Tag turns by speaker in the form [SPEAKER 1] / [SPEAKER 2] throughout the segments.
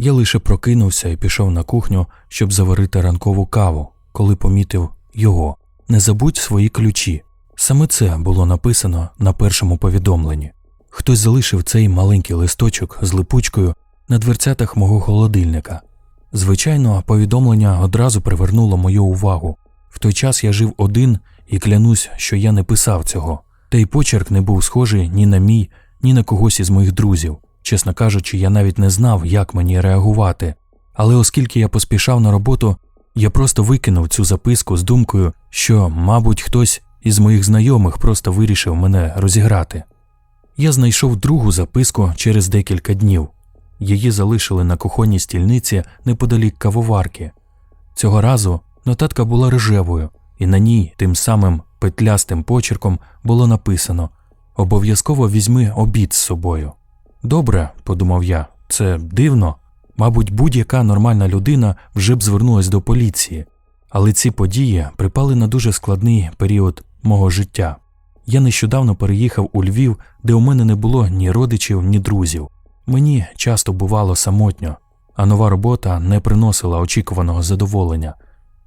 [SPEAKER 1] Я лише прокинувся і пішов на кухню, щоб заварити ранкову каву, коли помітив його. Не забудь свої ключі. Саме це було написано на першому повідомленні. Хтось залишив цей маленький листочок з липучкою на дверцятах мого холодильника. Звичайно, повідомлення одразу привернуло мою увагу. В той час я жив один і клянусь, що я не писав цього. Та й почерк не був схожий ні на мій, ні на когось із моїх друзів. Чесно кажучи, я навіть не знав, як мені реагувати. Але оскільки я поспішав на роботу, я просто викинув цю записку з думкою, що, мабуть, хтось із моїх знайомих просто вирішив мене розіграти. Я знайшов другу записку через декілька днів. Її залишили на кухонній стільниці неподалік кавоварки. Цього разу нотатка була рожевою, і на ній тим самим петлястим почерком було написано Обов'язково візьми обід з собою. Добре, подумав я, це дивно. Мабуть, будь-яка нормальна людина вже б звернулась до поліції, але ці події припали на дуже складний період мого життя. Я нещодавно переїхав у Львів, де у мене не було ні родичів, ні друзів. Мені часто бувало самотньо, а нова робота не приносила очікуваного задоволення.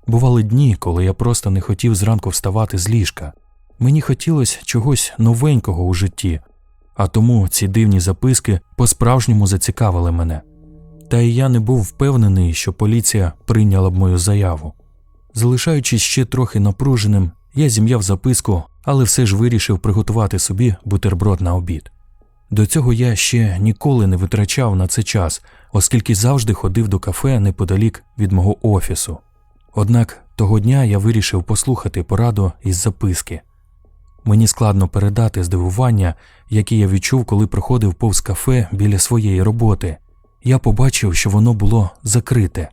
[SPEAKER 1] Бували дні, коли я просто не хотів зранку вставати з ліжка. Мені хотілося чогось новенького у житті, а тому ці дивні записки по-справжньому зацікавили мене. Та й я не був впевнений, що поліція прийняла б мою заяву. Залишаючись ще трохи напруженим, я зім'яв записку, але все ж вирішив приготувати собі бутерброд на обід. До цього я ще ніколи не витрачав на це час, оскільки завжди ходив до кафе неподалік від мого офісу. Однак того дня я вирішив послухати пораду із записки. Мені складно передати здивування, яке я відчув, коли проходив повз кафе біля своєї роботи. Я побачив, що воно було закрите.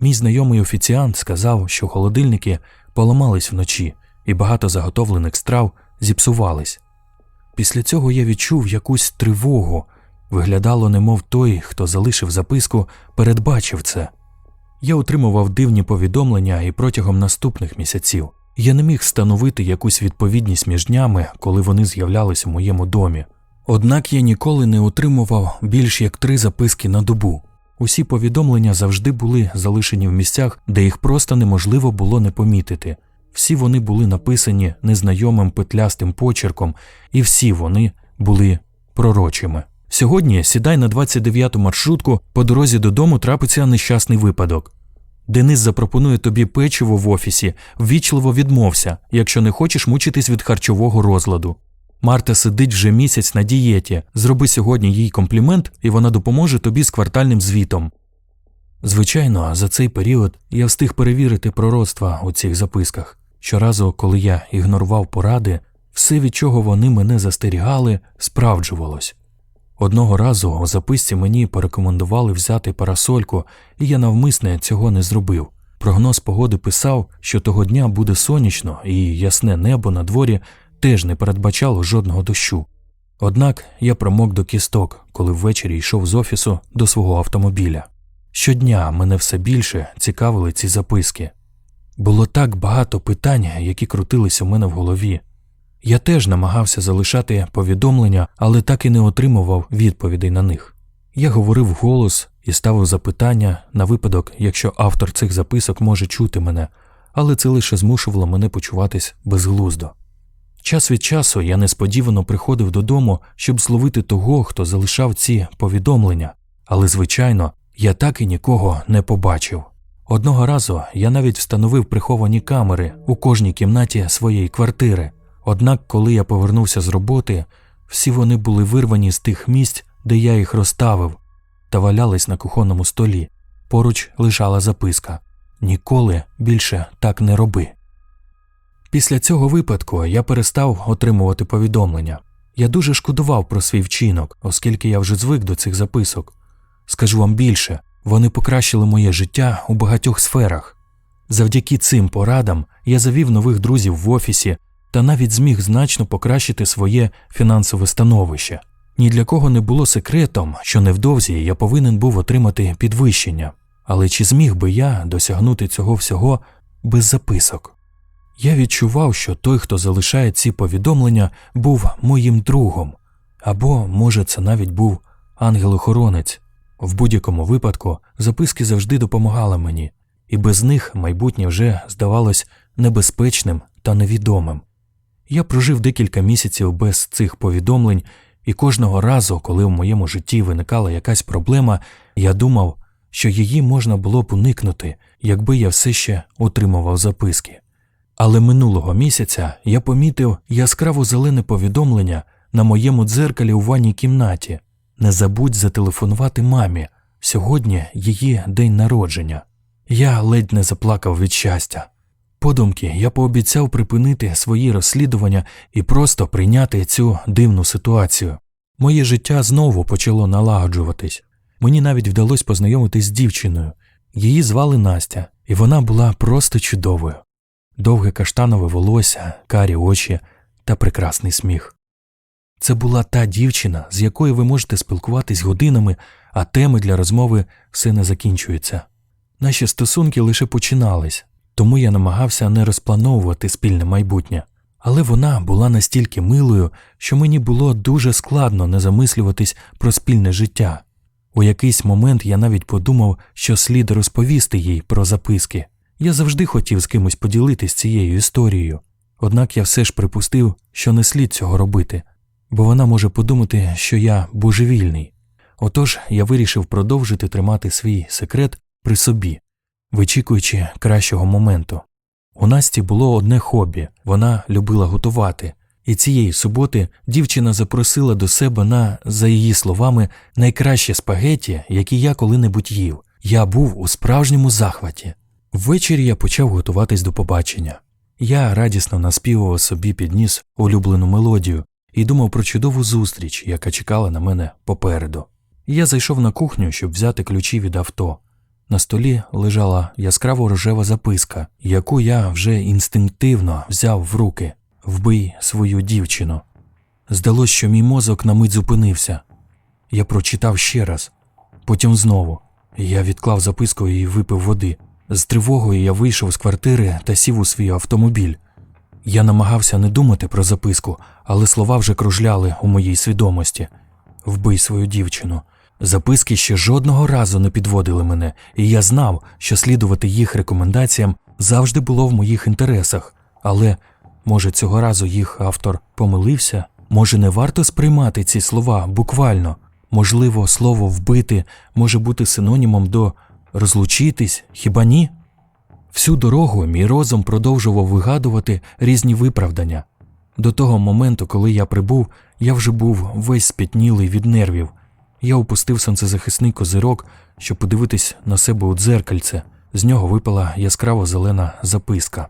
[SPEAKER 1] Мій знайомий офіціант сказав, що холодильники поламались вночі, і багато заготовлених страв зіпсувались. Після цього я відчув якусь тривогу. Виглядало, немов той, хто залишив записку, передбачив це. Я отримував дивні повідомлення і протягом наступних місяців. Я не міг встановити якусь відповідність між днями, коли вони з'являлись у моєму домі. Однак я ніколи не отримував більш як три записки на добу. Усі повідомлення завжди були залишені в місцях, де їх просто неможливо було не помітити. Всі вони були написані незнайомим петлястим почерком, і всі вони були пророчими. Сьогодні сідай на 29-ту маршрутку, по дорозі додому трапиться нещасний випадок. Денис запропонує тобі печиво в офісі, ввічливо відмовся, якщо не хочеш мучитись від харчового розладу. Марта сидить вже місяць на дієті. Зроби сьогодні їй комплімент, і вона допоможе тобі з квартальним звітом. Звичайно, за цей період я встиг перевірити пророцтва у цих записках. Щоразу, коли я ігнорував поради, все, від чого вони мене застерігали, справджувалось. Одного разу у записці мені порекомендували взяти парасольку, і я навмисне цього не зробив. Прогноз погоди писав, що того дня буде сонячно, і ясне небо на дворі теж не передбачало жодного дощу. Однак я промок до кісток, коли ввечері йшов з офісу до свого автомобіля. Щодня мене все більше цікавили ці записки. Було так багато питань, які крутились у мене в голові. Я теж намагався залишати повідомлення, але так і не отримував відповідей на них. Я говорив голос і ставив запитання на випадок, якщо автор цих записок може чути мене, але це лише змушувало мене почуватись безглуздо. Час від часу я несподівано приходив додому, щоб зловити того, хто залишав ці повідомлення, але, звичайно, я так і нікого не побачив. Одного разу я навіть встановив приховані камери у кожній кімнаті своєї квартири. Однак, коли я повернувся з роботи, всі вони були вирвані з тих місць, де я їх розставив, та валялись на кухонному столі. Поруч лежала записка Ніколи більше так не роби. Після цього випадку я перестав отримувати повідомлення. Я дуже шкодував про свій вчинок, оскільки я вже звик до цих записок. Скажу вам більше, вони покращили моє життя у багатьох сферах. Завдяки цим порадам я завів нових друзів в офісі та навіть зміг значно покращити своє фінансове становище. Ні для кого не було секретом, що невдовзі я повинен був отримати підвищення, але чи зміг би я досягнути цього всього без записок? Я відчував, що той, хто залишає ці повідомлення, був моїм другом, або, може, це навіть був ангел-охоронець. В будь-якому випадку записки завжди допомагали мені, і без них майбутнє вже здавалось небезпечним та невідомим. Я прожив декілька місяців без цих повідомлень, і кожного разу, коли в моєму житті виникала якась проблема, я думав, що її можна було б уникнути, якби я все ще отримував записки. Але минулого місяця я помітив яскраво зелене повідомлення на моєму дзеркалі у ванній кімнаті. Не забудь зателефонувати мамі. Сьогодні її день народження. Я ледь не заплакав від щастя. Подумки я пообіцяв припинити свої розслідування і просто прийняти цю дивну ситуацію. Моє життя знову почало налагоджуватись. Мені навіть вдалося познайомитись з дівчиною. Її звали Настя, і вона була просто чудовою. Довге каштанове волосся, карі очі та прекрасний сміх. Це була та дівчина, з якою ви можете спілкуватись годинами, а теми для розмови все не закінчуються. Наші стосунки лише починались, тому я намагався не розплановувати спільне майбутнє. Але вона була настільки милою, що мені було дуже складно не замислюватись про спільне життя. У якийсь момент я навіть подумав, що слід розповісти їй про записки. Я завжди хотів з кимось поділитись цією історією. Однак я все ж припустив, що не слід цього робити, бо вона може подумати, що я божевільний. Отож я вирішив продовжити тримати свій секрет при собі, вичікуючи кращого моменту. У Насті було одне хобі вона любила готувати, і цієї суботи дівчина запросила до себе на, за її словами, найкраще спагеті, які я коли-небудь їв. Я був у справжньому захваті. Ввечері я почав готуватись до побачення. Я радісно наспівував собі під ніс улюблену мелодію і думав про чудову зустріч, яка чекала на мене попереду. Я зайшов на кухню, щоб взяти ключі від авто. На столі лежала яскраво рожева записка, яку я вже інстинктивно взяв в руки вбий свою дівчину. Здалось, що мій мозок на мить зупинився. Я прочитав ще раз, потім знову. Я відклав записку і випив води. З тривогою я вийшов з квартири та сів у свій автомобіль. Я намагався не думати про записку, але слова вже кружляли у моїй свідомості вбий свою дівчину. Записки ще жодного разу не підводили мене, і я знав, що слідувати їх рекомендаціям завжди було в моїх інтересах. Але може цього разу їх автор помилився? Може, не варто сприймати ці слова буквально? Можливо, слово вбити може бути синонімом до розлучитись, хіба ні? Всю дорогу мій розум продовжував вигадувати різні виправдання. До того моменту, коли я прибув, я вже був весь спітнілий від нервів. Я опустив сонцезахисний козирок, щоб подивитись на себе у дзеркальце. З нього випала яскраво зелена записка.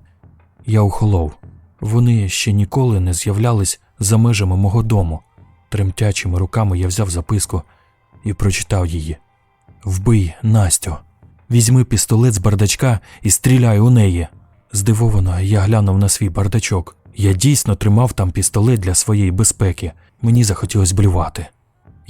[SPEAKER 1] Я охолов. Вони ще ніколи не з'являлись за межами мого дому. Тремтячими руками я взяв записку і прочитав її. Вбий Настю. Візьми пістолет з бардачка і стріляй у неї. Здивовано, я глянув на свій бардачок. Я дійсно тримав там пістолет для своєї безпеки. Мені захотілося блювати.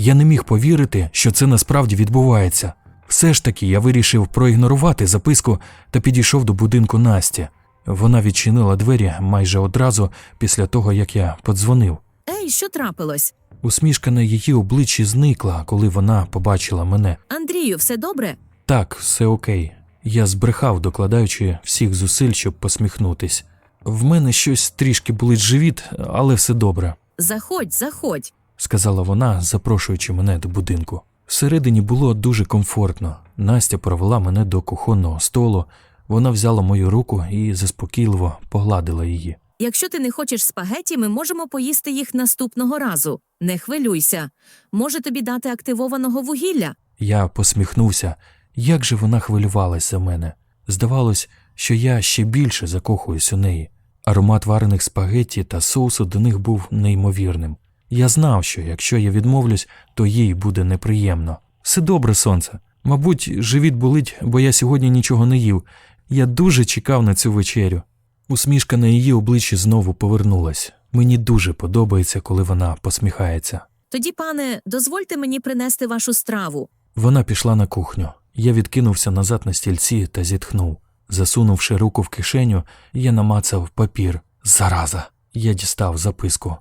[SPEAKER 1] Я не міг повірити, що це насправді відбувається. Все ж таки я вирішив проігнорувати записку та підійшов до будинку Насті. Вона відчинила двері майже одразу після того, як я подзвонив.
[SPEAKER 2] Ей, що трапилось?
[SPEAKER 1] Усмішка на її обличчі зникла, коли вона побачила мене.
[SPEAKER 2] Андрію, все добре?
[SPEAKER 1] Так, все окей. Я збрехав, докладаючи всіх зусиль, щоб посміхнутись. В мене щось трішки болить живіт, але все добре,
[SPEAKER 2] Заходь, заходь.
[SPEAKER 1] Сказала вона, запрошуючи мене до будинку. Всередині було дуже комфортно. Настя провела мене до кухонного столу. Вона взяла мою руку і заспокійливо погладила її.
[SPEAKER 2] Якщо ти не хочеш спагеті, ми можемо поїсти їх наступного разу. Не хвилюйся. Може тобі дати активованого вугілля?
[SPEAKER 1] Я посміхнувся. Як же вона хвилювалась за мене. Здавалось, що я ще більше закохуюсь у неї. Аромат варених спагетті та соусу до них був неймовірним. Я знав, що якщо я відмовлюсь, то їй буде неприємно. Все добре, сонце. Мабуть, живіт болить, бо я сьогодні нічого не їв. Я дуже чекав на цю вечерю. Усмішка на її обличчі знову повернулась. Мені дуже подобається, коли вона посміхається.
[SPEAKER 2] Тоді, пане, дозвольте мені принести вашу страву.
[SPEAKER 1] Вона пішла на кухню. Я відкинувся назад на стільці та зітхнув. Засунувши руку в кишеню, я намацав папір. Зараза. Я дістав записку.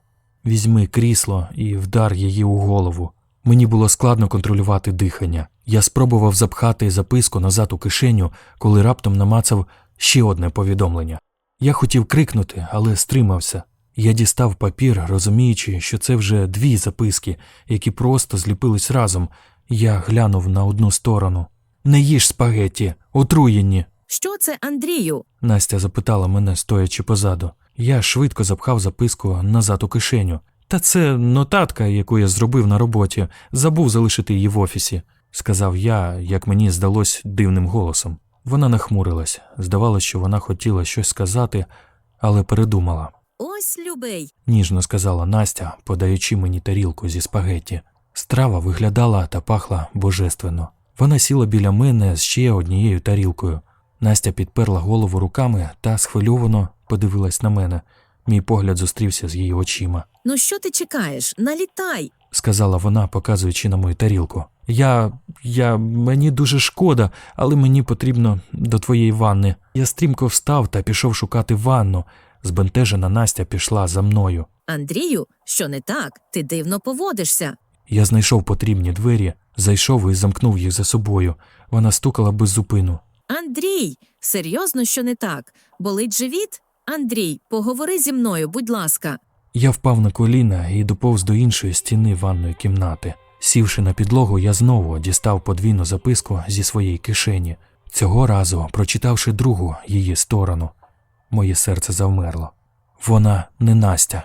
[SPEAKER 1] Візьми крісло і вдар її у голову. Мені було складно контролювати дихання. Я спробував запхати записку назад у кишеню, коли раптом намацав ще одне повідомлення. Я хотів крикнути, але стримався. Я дістав папір, розуміючи, що це вже дві записки, які просто зліпились разом. Я глянув на одну сторону. Не їж спагетті, отруєнні.
[SPEAKER 2] Що це, Андрію?
[SPEAKER 1] Настя запитала мене, стоячи позаду. Я швидко запхав записку назад у кишеню. Та це нотатка, яку я зробив на роботі, забув залишити її в офісі, сказав я, як мені здалось дивним голосом. Вона нахмурилась. Здавалося, що вона хотіла щось сказати, але передумала.
[SPEAKER 2] Ось, любий.
[SPEAKER 1] Ніжно сказала Настя, подаючи мені тарілку зі спагетті. Страва виглядала та пахла божественно. Вона сіла біля мене з ще однією тарілкою. Настя підперла голову руками та схвильовано подивилась на мене. Мій погляд зустрівся з її очима.
[SPEAKER 2] Ну що ти чекаєш? Налітай.
[SPEAKER 1] Сказала вона, показуючи на мою тарілку. Я. я. мені дуже шкода, але мені потрібно до твоєї ванни. Я стрімко встав та пішов шукати ванну. Збентежена Настя пішла за мною.
[SPEAKER 2] Андрію, що не так? Ти дивно поводишся.
[SPEAKER 1] Я знайшов потрібні двері, зайшов і замкнув їх за собою. Вона стукала без зупину.
[SPEAKER 2] Андрій, серйозно, що не так? Болить живіт? Андрій, поговори зі мною, будь ласка.
[SPEAKER 1] Я впав на коліна і доповз до іншої стіни ванної кімнати. Сівши на підлогу, я знову дістав подвійну записку зі своєї кишені. Цього разу, прочитавши другу її сторону, моє серце завмерло. Вона не Настя.